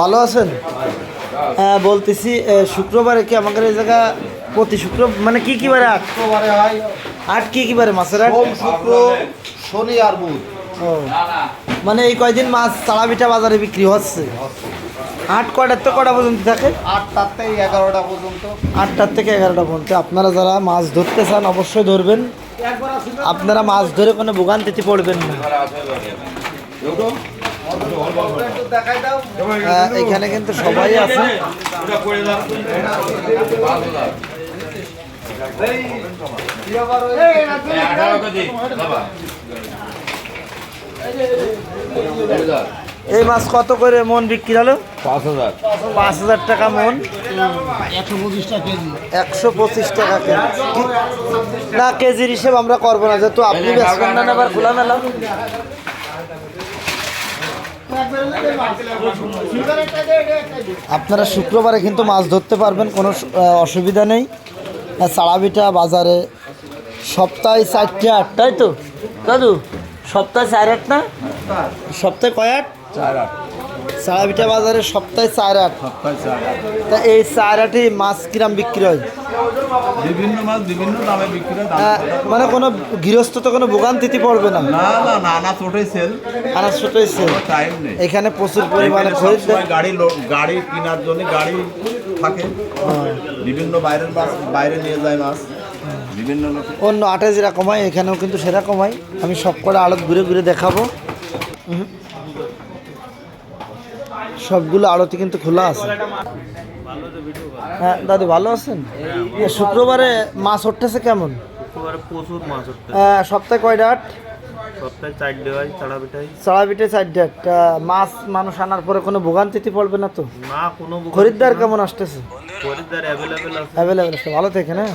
ভালো আছেন? হ্যাঁ বলতেছি শুক্রবারে কি আমাদের এই জায়গা প্রতি শুক্র মানে কি কি বারে আট? শুক্রবারে হয়। আট কি কি বারে মাছের আট? শুক্র শনি আর বুধ। ও মানে এই কয়দিন মাছ চালাবিটা বাজারে বিক্রি হচ্ছে? আট কটার তো কটা পর্যন্ত থাকে? আটটার থেকে এগারোটা পর্যন্ত। আটটার থেকে এগারোটা পর্যন্ত। আপনারা যারা মাছ ধরতে চান অবশ্যই ধরবেন। আপনারা মাছ ধরে কোনো ভোগান্তিতে পড়বেন না। এখানে কিন্তু সবাই আছে। এই মাছ কত করে মন বিক্রি হলো? পাঁচ হাজার পাঁচ হাজার টাকা মন। একশো পঁচিশ টাকা কেজি। না, কেজির হিসেব আমরা করব না, যেহেতু আপনি বেচবেন না খোলা মেলা আপনারা শুক্রবারে কিন্তু মাছ ধরতে পারবেন, কোনো অসুবিধা নেই। সারাবিটা বাজারে সপ্তাহে চারটে আট, তাই তো? দাদু, সপ্তাহে চার আট না? সপ্তাহে কয় আট? চার আট। চাড়াবিটা বাজারে সপ্তাহে চার আট। তা এই চার আটে মাছ কিরাম বিক্রি হয়? বিভিন্ন মাছ বিভিন্ন দামে বিক্রি হয় মানে কোনো গৃহস্থ তো কোনো ভোগান্তিতে পড়বে না? না না না না ছোটই সেল আনাজ ছোট হয়েছে টাইম নেই। এখানে প্রচুর পরিমাণে এখানে গাড়ি গাড়ি কেনার জন্য গাড়ি থাকে। বিভিন্ন বাইরের মাছ বাইরে নিয়ে যায় মাছ। বিভিন্ন অন্য আটে যেরকম হয় এখানেও কিন্তু সেরকম হয় আমি সব করে আড়ত ঘুরে ঘুরে দেখাবো। উহুম। সবগুলো আড়তি কিন্তু খোলা আছে। হ্যাঁ দাদু ভালো আছেন? শুক্রবারে মাছ উঠতেছে কেমন? প্রচুর মাছ সপ্তাহে সপ্তাহে হয় চারটে আট। আহ, মাছ মানুষ আনার পরে কোনো ভোগান্তিতে পড়বে না তো? খরিদ্দার কেমন আসতেছে? ভালো থেকে না